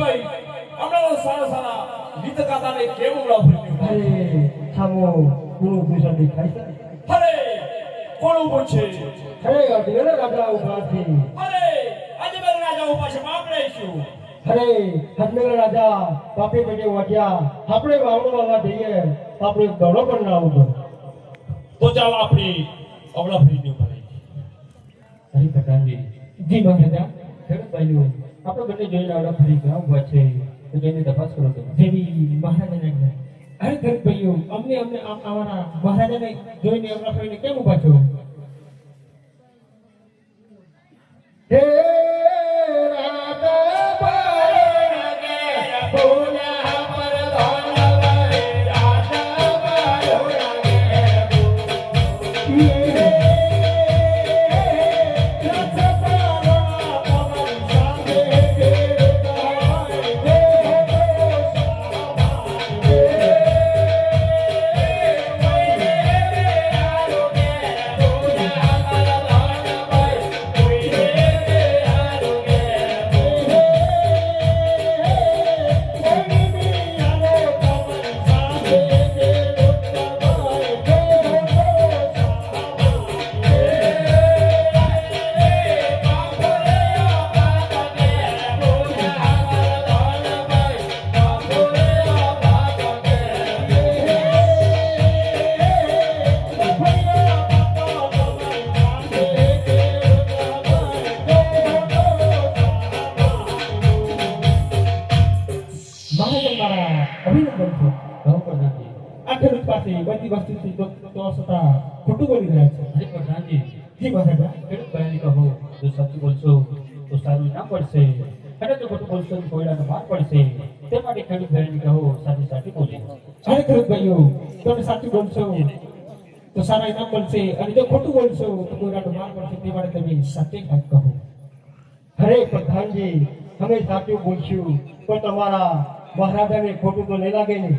ભાઈ હમણાં સારા સારા ગીતકાતાને કેમ ઉડાવ્યું અરે સામો ગુરુ પૂછા દેખાય અરે કોણ ઊભો છે? અરે ગાડીને ગાડા ઊભા છે. અરે અજમેર રાજા ઊભા છે બાપ અરે અજમેર રાજા બાપે બજે વાગ્યા. આપણે વાવડો વાવા જઈએ આપણે દડો પણ ના ઊભો. તો ચાલો આપણે અવળા ફરીને ઊભા રહીએ હરી જી મહારાજા. ખેડૂત ભાઈઓ. આપણે બંને જોઈને આવડા ફરી ગયા ઊભા છે તો જઈને તપાસ કરો તો જેવી મહારાજાને આજ્ઞા. અરે ભાઈઓ, અમને અમને અમારા મહારાજાને જોઈને અમરા ફરીને કેમ ઊભા છો હે મહારાજ મારા અભિનંદન છે કહો પ્રધાનજી આ ખેડૂત પાસે બધી વસ્તુથી તો તો છતાં ખોટું બોલી રહ્યા છે હરી પ્રધાનજી જી મહારાજા ખેડૂત ભાઈને કહો જો સાચું બોલશો તો સારું ના પડશે અને જો ખોટું બોલશો તો કોયડાનો માર પડશે તે માટે ખેડૂત ભાઈને કહો સાચી સાચી બોલે અરે ખેડૂત ભાઈઓ તમે સાચું બોલશો તો સારા ઇનામ મળશે અને જો ખોટું બોલશો તો કોઈરાનો માર પડશે તે માટે તમે સાચે વાત કહો અરે પ્રધાનજી અમે સાચું બોલશું તો તમારા મહારાજાને ખોટું તો નહીં લાગે ને?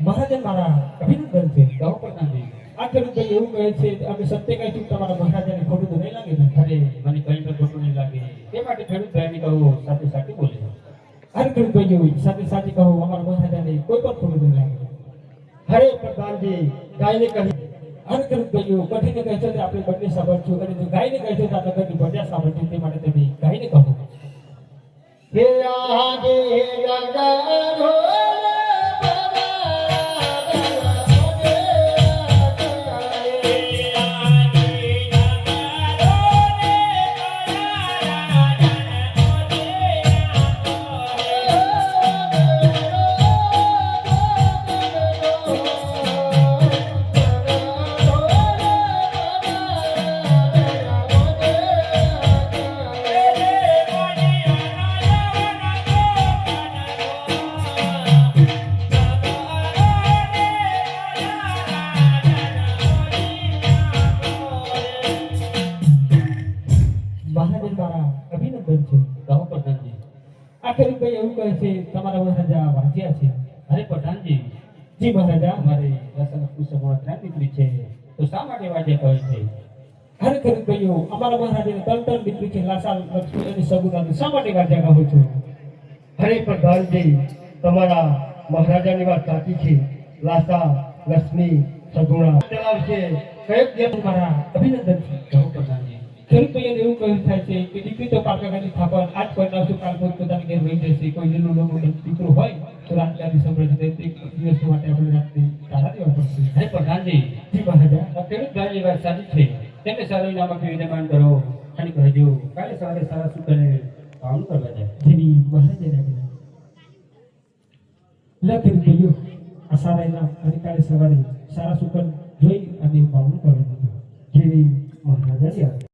મહારાજા મારા અભિનંદન છે. પ્રધાનજી. આ ખેડૂત એવું કહે છે અમે સત્ય કહીશું તમારા મહારાજાને ખોટું તો નહીં લાગે ને? અરે મને કઈ પણ ખોટું નહીં લાગે. તે માટે ખેડૂત ભાઈને કહો સાથે સાથે બોલે. હર ખેડૂત ભાઈઓ સાથે સાથે કહો અમારા મહારાજાને કોઈ પણ ખોટું નહીં લાગે. હરે પ્રધાનજી ગાયને કહી. હર ખેડૂત ભાઈઓ કઠિન કહે છે આપણે બંને સાંભળશું. અને જો ગાયને કહે છે તો આપણે બંને બધા સાંભળશું તે માટે તમે ગાયને કહો. હે આજે નગરો મહારાજ કહે છે તમારા મહારાજા વાંચ્યા છે. અરે પઠાણજી જી મહારાજા અમારે દર્શન પુસ્તકમાં ત્રણ દીકરી છે. તો શા માટે વાંચ્યા કહે છે? ખેડૂત ભાઈઓ અમારા મહારાજાને ત્રણ ત્રણ દીકરી છે લાસા લક્ષ્મી અને સગુનાની શા માટે વાંચ્યા કહું છું? અરે પ્રધાનજી તમારા મહારાજાની વાત સાચી છે. લાસા લક્ષ્મી સગુણા ચલાવશે. કયો દિવસ મારા અભિનંદન છે. જવું પ્રધાનજી ખેડૂત ભાઈઓને એવું કહ્યું થાય છે કે દીકરી તો પાકાની સ્થાપન આજ પરણાવશું કાલ કોઈ પોતાની ઘેર વહી જશે કોઈ લીલું લોકો દીકરો હોય તો રાત્રે આદિ સંભળાય તે દિવસ માટે આપણે રાત્રે તારા દેવા પડશે. અરે પ્રધાનજી જી મહારાજા આ ખેડૂત વાત સાચી છે. તેમને સારું ઇનામ આપી વિદ્યમાન કરો. અને કહેજો કાલે સવારે સારા કરે કામ કરવા જાય. જેની મહારાજાને લખી લે આ સારા એના અને કાલે સવારે સારા સુકન જોઈ અને પાવન કરવા દીધું જેવી મહારાજાની આજ્ઞા.